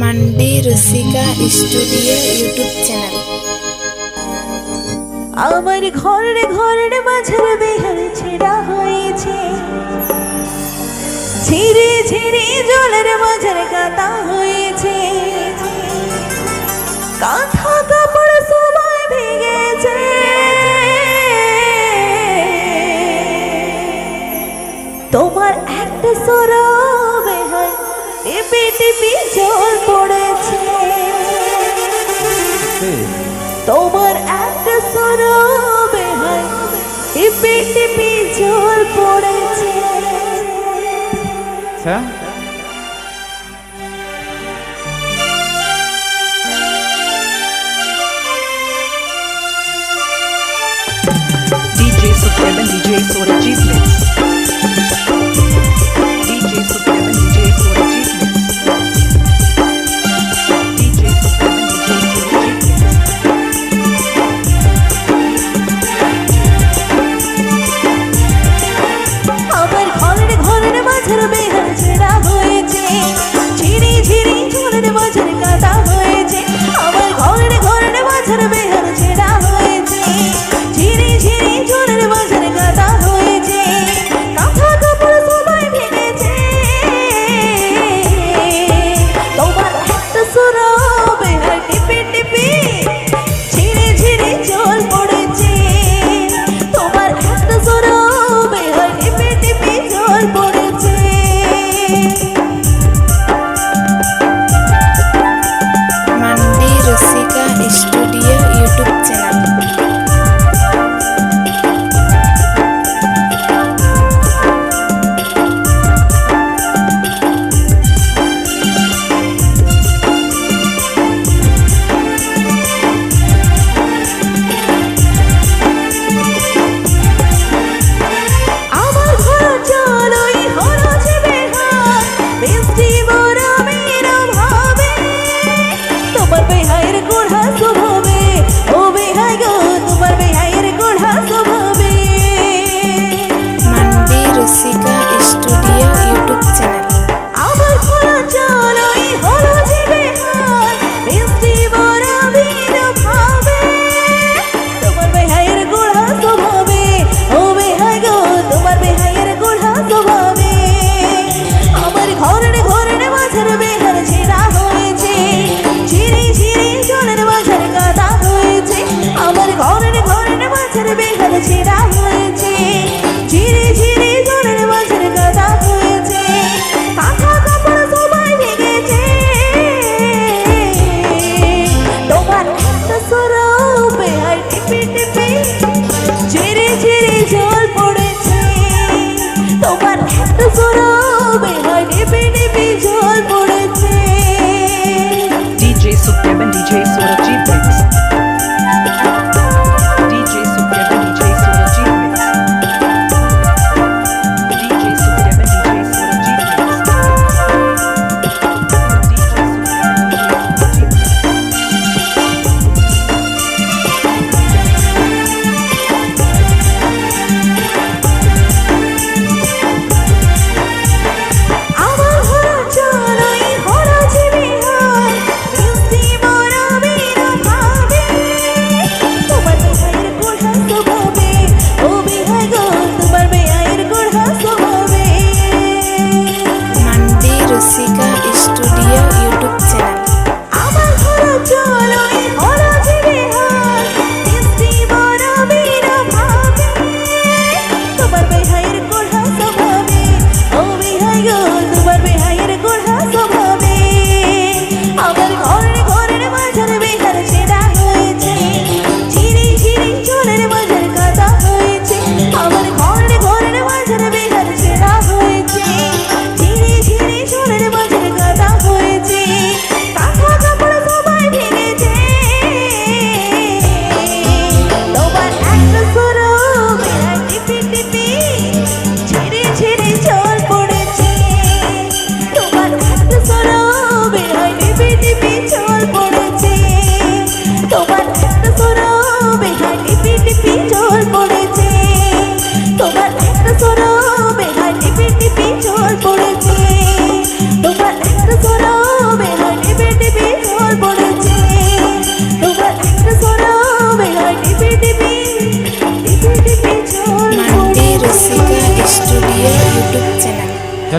Mandi Rasika studio YouTube channel আমার ঘরের ঘরের মাঝের বেহার ছেড়া হয়েছে। ঝিরে ঝিরে জলের মাঝের কাতা হয়েছে। কাঁথা কাপড় টিপি টিপি জল পড়েছে। তোমার একটা সরবে হয় টিপি টিপি জল পড়েছে। আচ্ছা। DJ Supreme and DJ Soda G পারবে হায় রে